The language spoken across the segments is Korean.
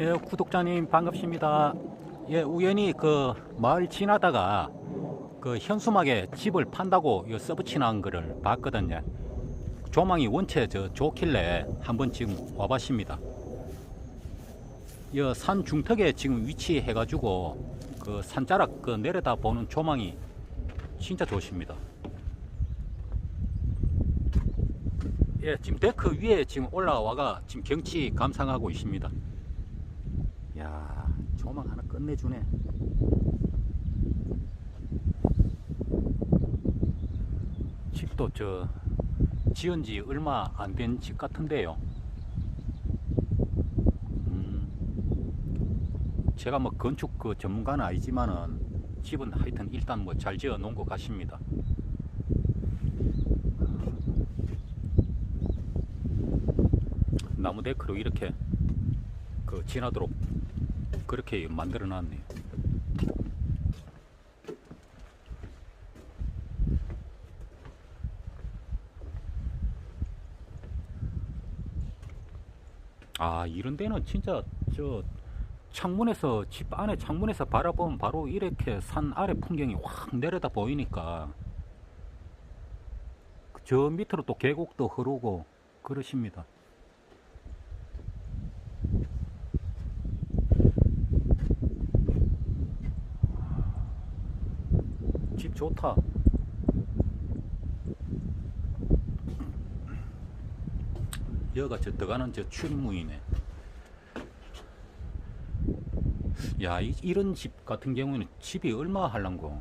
예, 구독자님 반갑습니다. 예, 우연히 그 마을 지나다가 그 현수막에 집을 판다고 이 써붙이는 거를 봤거든요. 조망이 원체 저 좋길래 한번 지금 와봤습니다. 이산 중턱에 지금 위치해가지고 그 산자락 그 내려다 보는 조망이 진짜 좋습니다. 예, 지금 데크 위에 지금 올라와가 지금 경치 감상하고 있습니다. 야, 조망 하나 끝내주네. 집도 저 지은 지 얼마 안 된 집 같은데요. 음, 제가 뭐 건축 그 전문가는 아니지만은 집은 하여튼 일단 뭐 잘 지어 놓은 것 같습니다. 나무 데크로 이렇게 그 지나도록 그렇게 만들어 놨네요. 아, 이런 데는 진짜 저 창문에서 집 안에 창문에서 바라보면 바로 이렇게 산 아래 풍경이 확 내려다 보이니까 저 밑으로 또 계곡도 흐르고 그러십니다. 집 좋다. 여가 저 들어가는 저 출입문이네. 야, 이, 이런 집 같은 경우에는 집이 얼마 할란고?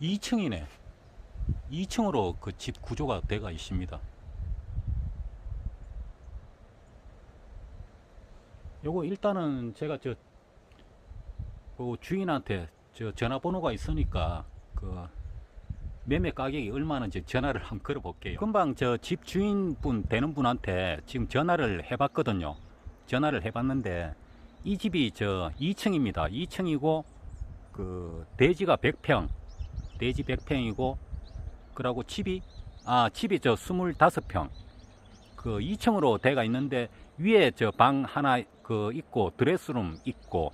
이층이네 2층으로 그 집 구조가 돼가 있습니다. 요거 일단은 제가 저, 그 주인한테 저 전화번호가 있으니까 그 매매 가격이 얼마는지 전화를 한번 걸어 볼게요. 금방 저 집 주인분 되는 분한테 지금 전화를 해 봤거든요. 전화를 해 봤는데 이 집이 저 2층입니다. 2층이고 그 대지가 100평, 대지 100평이고 그러고 집이 아 집이 저 25평. 그 2층으로 돼가 있는데 위에 저 방 하나 그 있고 드레스룸 있고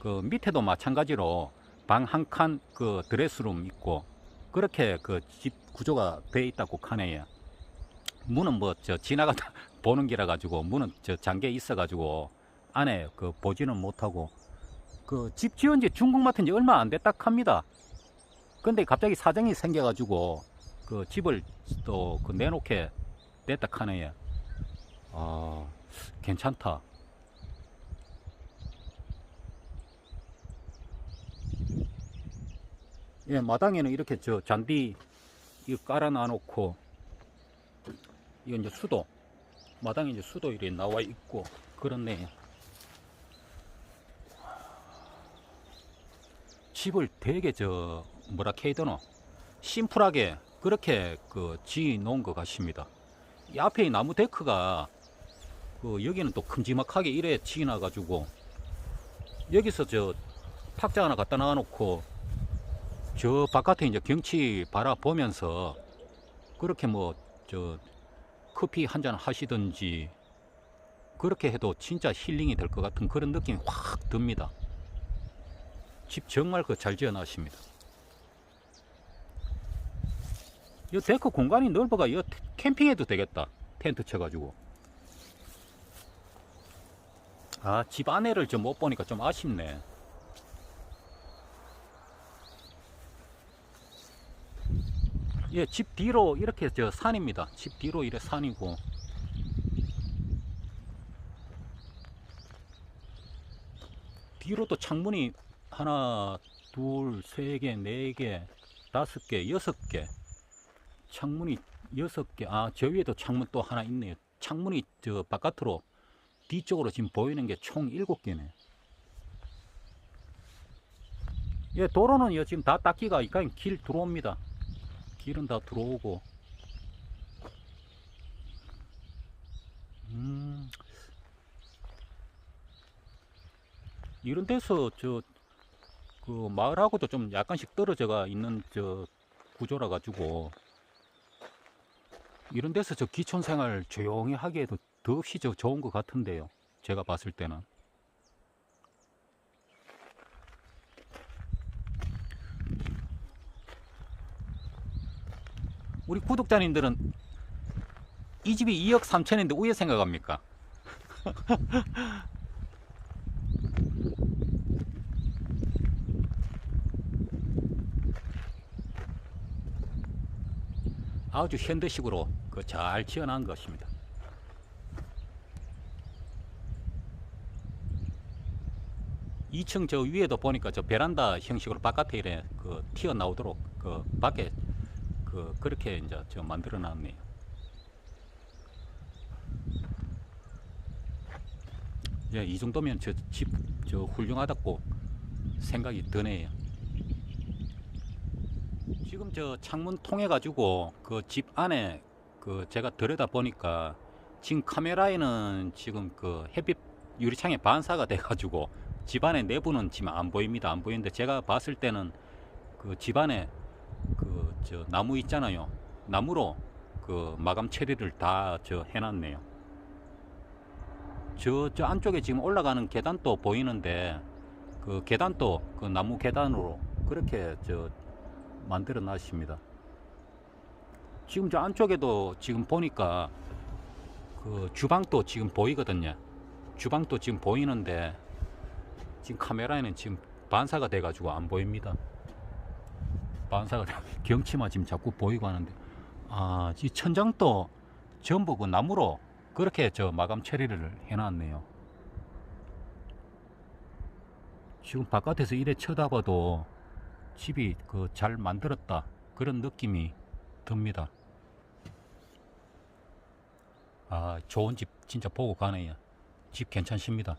그 밑에도 마찬가지로 방 한 칸 그 드레스룸 있고 그렇게 그 집 구조가 돼 있다고 하네요. 문은 뭐 저 지나가다 보는 기라 가지고 문은 저 잠겨 있어 가지고 안에 그 보지는 못하고 그 집 지은 지 중국마트인 지 얼마 안 됐다 합니다. 근데 갑자기 사정이 생겨 가지고 그 집을 또 그 내놓게 됐다 하네요. 아, 괜찮다. 예, 마당에는 이렇게 저 잔디 이거 깔아 놔놓고 이거 이제 수도 마당에 이제 수도 이렇게 나와 있고 그렇네요. 집을 되게 저 뭐라 되노 심플하게 그렇게 그 지어 놓은 것 같습니다. 이 앞에 이 나무 데크가 그 여기는 또 큼지막하게 이래 지나 가지고 여기서 저 탁자 하나 갖다 놔놓고 저 바깥에 이제 경치 바라보면서 그렇게 뭐 저 커피 한 잔 하시든지 그렇게 해도 진짜 힐링이 될 것 같은 그런 느낌이 확 듭니다. 집 정말 그 잘 지어놨습니다. 이 데크 공간이 넓어가 이 캠핑해도 되겠다. 텐트 쳐가지고. 아, 집 안에를 좀 못 보니까 좀 아쉽네. 예, 집 뒤로 이렇게 저 산입니다. 집 뒤로 이래 산이고. 뒤로 또 창문이 하나, 둘, 세 개, 네 개, 다섯 개, 여섯 개. 창문이 여섯 개. 아, 저 위에도 창문 또 하나 있네요. 창문이 저 바깥으로 뒤쪽으로 지금 보이는 게 총 일곱 개네. 예, 도로는 요 지금 다 닦기가 그냥 길 들어옵니다. 길은 다 들어오고. 음. 이런 데서 저 그 마을하고도 좀 약간씩 떨어져가 있는 저 구조라 가지고 이런 데서 저 기촌 생활 조용히 하기에도 더없이 저 좋은 것 같은데요. 제가 봤을 때는. 우리 구독자님들은 이 집이 2억 3천인데 우회 생각합니까? 아주 현대식으로 그 잘 지어놓은 것입니다. 이층저 위에도 보니까 저 베란다 형식으로 바깥에 이래 그 튀어나오도록 그 밖에 그 그렇게 이제 저 만들어 놨네요. 예, 이 정도면 저 집 저 훌륭하다고 생각이 드네요. 지금 저 창문 통해 가지고 그 집 안에 그 제가 들여다 보니까 지금 카메라에는 지금 그 햇빛 유리창에 반사가 돼 가지고 집 안에 내부는 지금 안 보입니다. 안 보이는데 제가 봤을 때는 그 집 안에 그 저 나무 있잖아요. 나무로 그 마감 처리를 다 저 해놨네요. 저, 저 안쪽에 지금 올라가는 계단도 보이는데 그 계단도 그 나무 계단으로 그렇게 저 만들어 놨습니다. 지금 저 안쪽에도 지금 보니까 그 주방도 지금 보이거든요. 주방도 지금 보이는데 지금 카메라에는 지금 반사가 돼 가지고 안 보입니다. 반사가 돼- 경치만 지금 자꾸 보이고 하는데 아, 이 천장도 전부 그 나무로 그렇게 저 마감 처리를 해놨네요. 지금 바깥에서 이래 쳐다봐도 집이 그 잘 만들었다 그런 느낌이 듭니다. 아, 좋은 집 진짜 보고 가네요. 집 괜찮습니다.